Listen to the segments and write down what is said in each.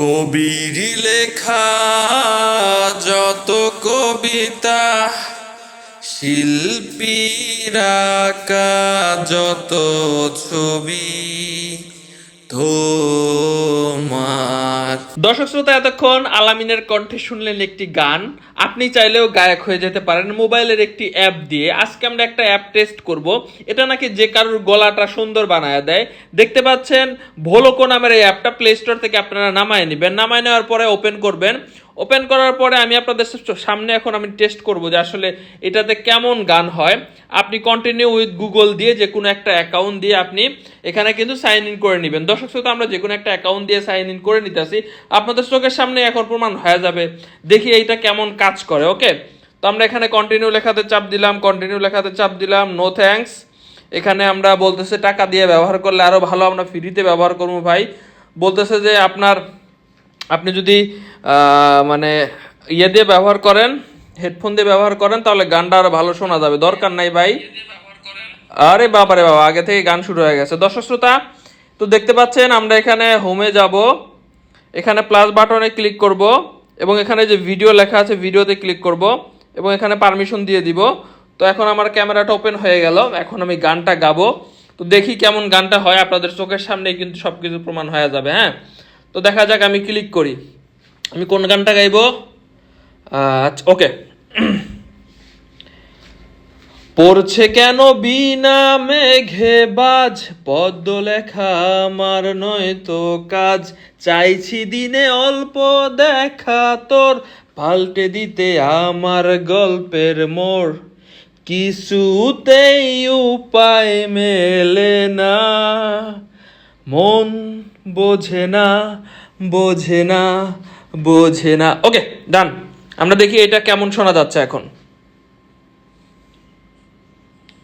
কবির লেখা, যত কবিতা শিল্পীরাকা যত ছবি তোমার। দর্শক শ্রোতা, এতক্ষণ আলামিনের কণ্ঠে শুনলেন একটি গান। আপনি চাইলেও গায়ক হয়ে যেতে পারেন। মোবাইলের একটি অ্যাপ দিয়ে আজকে আমরা একটা অ্যাপ টেস্ট করব। এটা নাকি যে কারোর গলাটা সুন্দর বানায় দেয়। দেখতে পাচ্ছেন, ভোলোকো নামের এই অ্যাপটা প্লে স্টোর থেকে আপনারা নামায় নেবেন। নামায় নেওয়ার পরে ওপেন করবেন। ওপেন করার পরে আমি আপনাদের সামনে এখন আমি টেস্ট করব যে আসলে এটাতে কেমন গান হয়। আপনি কন্টিনিউ উইথ গুগল দিয়ে যে কোনো একটা অ্যাকাউন্ট দিয়ে আপনি এখানে কিন্তু সাইন ইন করে নেবেন। দর্শক শ্রোতা, আমরা যে কোনো একটা অ্যাকাউন্ট দিয়ে সাইন ইন করে নিতেছি। আপনাদের চোখের সামনে এখন প্রমাণ হয়ে যাবে। দেখি এইটা কেমন কাজ করে ওকে তো আমরা এখানে কন্টিনিউ লেখাতে চাপ দিলাম কন্টিনিউ লেখাতে চাপ দিলাম নো থ্যাঙ্কস এখানে আমরা বলতেছে টাকা দিয়ে ব্যবহার করলে আরও ভালো, আমরা ফ্রিতে ব্যবহার করব ভাই। বলতেছে যে আপনার, আপনি যদি মানে ইয়ে দিয়ে ব্যবহার করেন হেডফোন দিয়ে ব্যবহার করেন, তাহলে গানটা আরও ভালো শোনা যাবে। দরকার নাই ভাই। আরে বাবারে বাবা, আগে থেকে গান শুরু হয়ে গেছে। দর্শক শ্রোতা, তো দেখতে পাচ্ছেন আমরা এখানে হোমে যাব। এখানে প্লাস বাটনে ক্লিক করব। এবং এখানে যে ভিডিও লেখা আছে ভিডিওতে ক্লিক করব এবং এখানে পারমিশন দিয়ে দিব। তো এখন আমার ক্যামেরাটা ওপেন হয়ে গেল। এখন আমি গানটা গাবো। তো দেখি কেমন গানটা হয়। আপনাদের চোখের সামনেই কিন্তু সব কিছু প্রমাণ হয়ে যাবে হ্যাঁ? তো দেখা যাক, আমি ক্লিক করি। আমি কোন গানটা গাইব? আচ্ছা ওকে পড়ছে কেন বিনা মেঘে বাজ? পদ্ম লেখা আমার নয় তো কাজ। চাইছি দিনে অল্প দেখা তোর। পাল্টে দিতে আমার গল্পের মোড়। কিছুতেই উপায় মেলে না। মন বোঝে না বোঝে না বোঝে না। ওকে, ডান। আমরা দেখি এটা কেমন শোনা যাচ্ছে এখন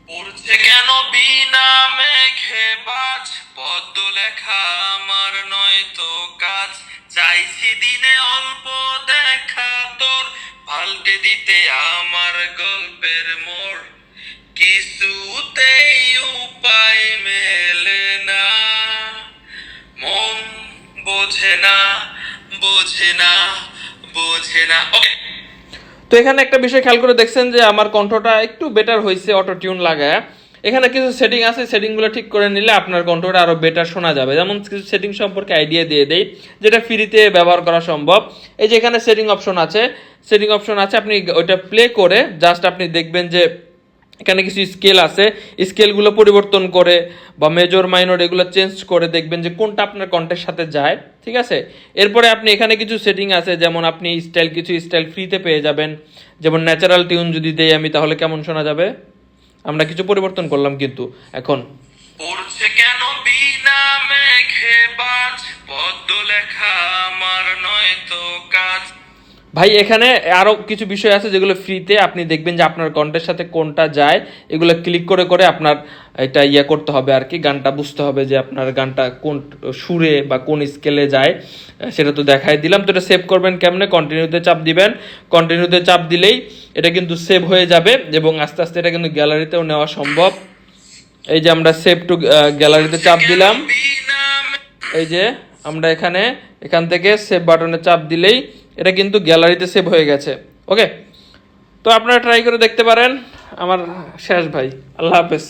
পড়ছে কেন বিনা মেঘে বাজ পদ্ম লেখা আমার নয় তো কাজ। চাইছি দিনে অল্প দেখা তোর, পাল্টে দিতে আমার গল্পের মোড়। কিছুতেই উপায় মেলে না। মন বোঝে না বোঝে না বোঝে না। ওকে তো এখানে একটা বিষয় খেয়াল করে দেখছেন যে আমার কণ্ঠটা একটু বেটার হয়েছে অটো টিউন লাগায়। এখানে কিছু সেটিং আছে সেটিংগুলো ঠিক করে নিলে আপনার কণ্ঠটা আরও বেটার শোনা যাবে। যেমন কিছু সেটিং সম্পর্কে আইডিয়া দিয়ে দেই, যেটা ফ্রিতে ব্যবহার করা সম্ভব। এই যে এখানে সেটিং অপশন আছে সেটিং অপশন আছে, আপনি ওইটা প্লে করে জাস্ট আপনি দেখবেন যে এখানে কিছু স্কেল আছে। স্কেলগুলো পরিবর্তন করে বা মেজর মাইনর এগুলো চেঞ্জ করে দেখবেন যে কোনটা আপনার কণ্ঠের সাথে যায়, ঠিক আছে? এরপরে আপনি এখানে কিছু সেটিং আছে, যেমন আপনি স্টাইল কিছু স্টাইল ফ্রিতে পেয়ে যাবেন। যেমন ন্যাচারাল টিউন যদি দেই আমি, তাহলে কেমন শোনা যাবে? আমরা কিছু পরিবর্তন করলাম কিন্তু, এখন। পড়ছে কেন বিনা মেঘে বাজ? পদ্ম লেখা আমার নয় তো কাজ। ভাই, এখানে আরও কিছু বিষয় আছে যেগুলো ফ্রিতে আপনি দেখবেন যে আপনার কণ্ঠের সাথে কোনটা যায়। এগুলো ক্লিক করে করে আপনার এটা ইয়ে করতে হবে আর কি, গানটা বুঝতে হবে যে আপনার গানটা কোন সুরে বা কোন স্কেলে যায়। সেটা তো দেখাই দিলাম। তো এটা সেভ করবেন কেমনে? কন্টিনিউতে চাপ দিবেন। কন্টিনিউতে চাপ দিলেই এটা কিন্তু সেভ হয়ে যাবে এবং আস্তে আস্তে এটা কিন্তু গ্যালারিতেও নেওয়া সম্ভব। এই যে আমরা সেভ টু গ্যালারিতে চাপ দিলাম। এই যে আমরা এখানে এখান থেকে সেভ বাটনে চাপ দিলেই এটা কিন্তু গ্যালারিতে সেভ হয়ে গেছে। ওকে তো আপনারা ট্রাই করে দেখতে পারেন। আমার শেষ ভাই। আল্লাহ হাফেজ।